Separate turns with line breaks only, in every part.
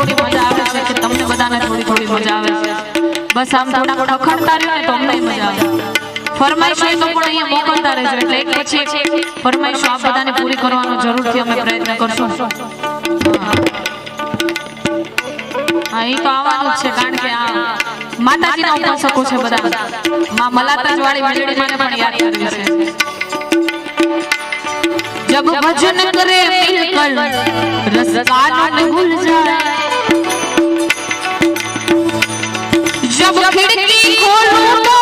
થોડી મજા આવે છે કે તમને બધાને થોડી થોડી મજા આવે છે. બસ આમ થોડા વખણતા રહ્યો ને તો અમને મજા આવે. ફરમાઈશ હોય તો પણ અહીંયા રહેજો, એટલે એક પછી ફરમાઈશો આ બધાને પૂરી કરવાનો જરૂરથી અમે પ્રયત્ન કરશું. હા. તો આવવાનું છે, કારણ કે આ માતાજીના ઉપાસકો છે બધા. માં મલાતજ વાળી પણ યાદ કરવી છે. जब खिड़की खोलूं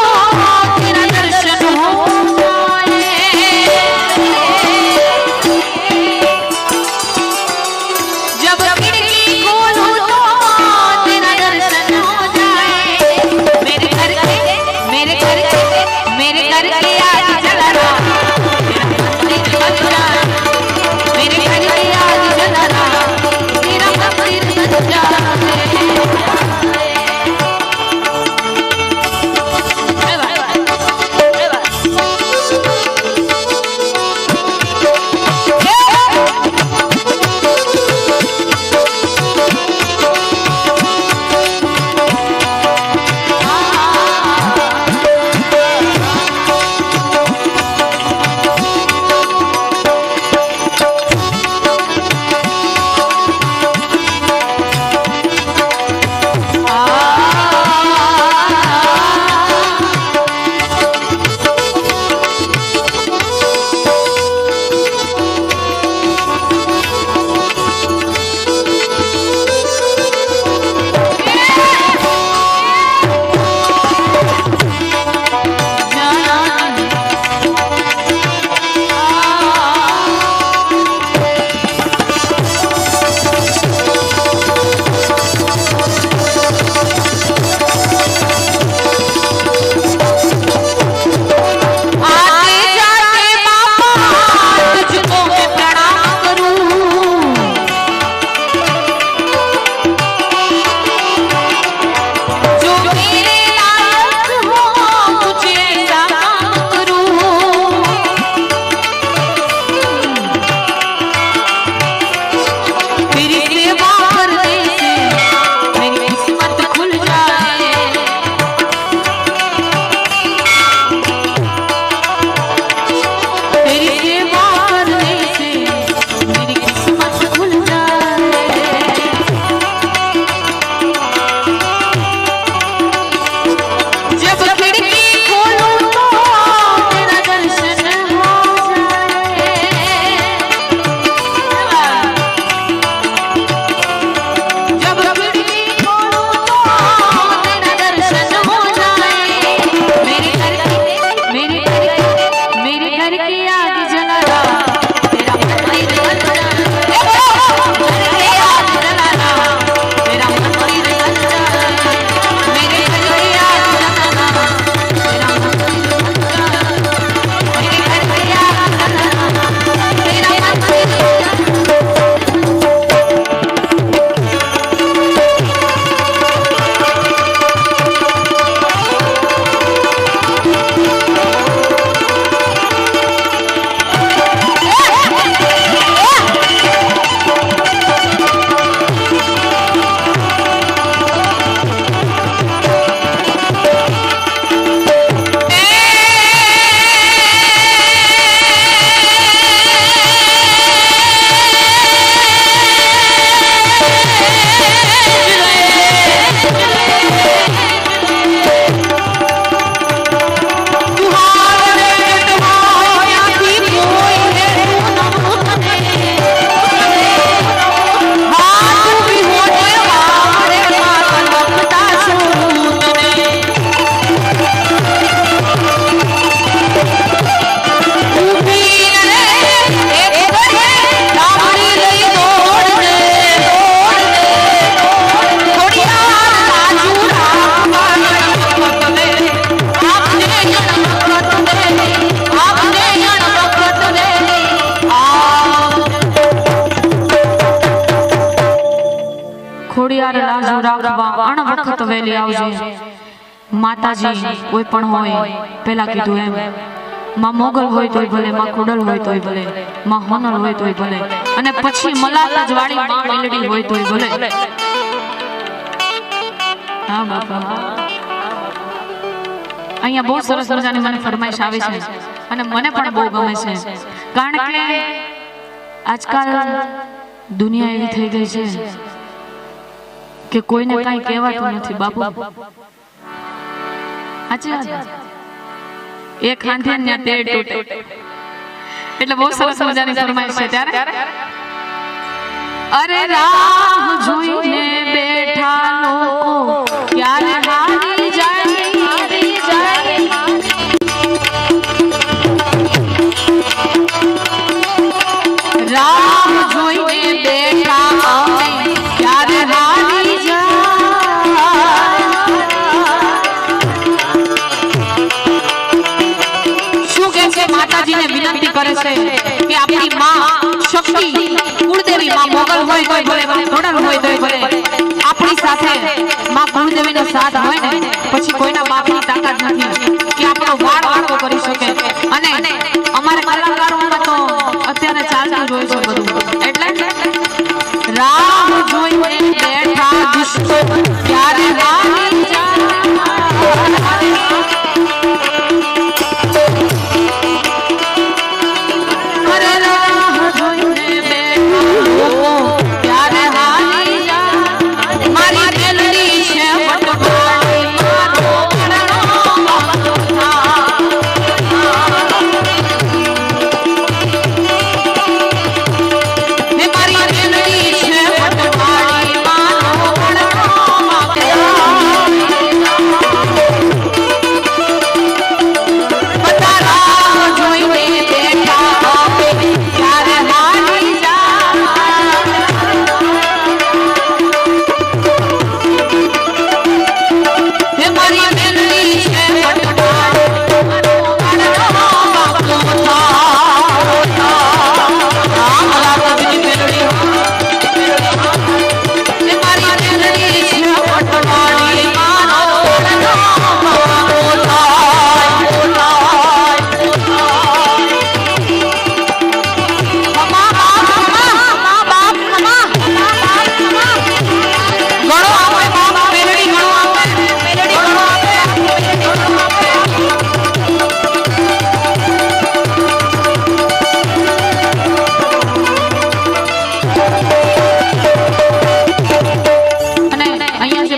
વખત વહેલી આવજે. માતાજી કોઈ પણ હોય, પેલા કીધું એમ. માં મોગલ હોય તોય ભલે, માં કુડલ હોય તોય ભલે, માં હોનલ હોય તોય ભલે, અને પછી મલાલજ વાળી માં મેલડી હોય તોય ભલે. હા, બાપા. અહીંયા બહુ સરસ મજાની મને ફરમાઈશ આવે છે અને મને પણ બહુ ગમે છે. કારણ કે આજકાલ દુનિયા એવી થઈ ગઈ છે કે કોઈને કાંઈ કહેવાતું નથી બાપુ. વાત. એક હાથે ને તૂટે. એટલે બહુ સરસ મજાની ફરમાઈશ છે ત્યારે? અરે રાહ જોઈને બેઠા લોકો ક્યારે હારી જાય? હારી જાય રામ જોઈને કરે કે આપણી માં શક્તિ કુળદેવી માં મોગલ હોય તોય ભલે ઘોડલ હોય તોય ભલે આપણી સાથે માં કુળદેવીનો સાથ હોય ને, પછી કોઈના બાપની તાકાત નથી કે આપણો વાળ વાળો કરી શકે. અને અમારે કલાકારોમાં તો અત્યારે ચાલતું જોઈ છે બધું. એટલે રામ જોઈને બેઠા દુષ્ટો ક્યારે હારી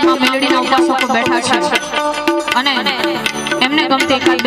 મેલડીના ઉપાસકો બેઠા છે. અને એમને ગમતી એકાદ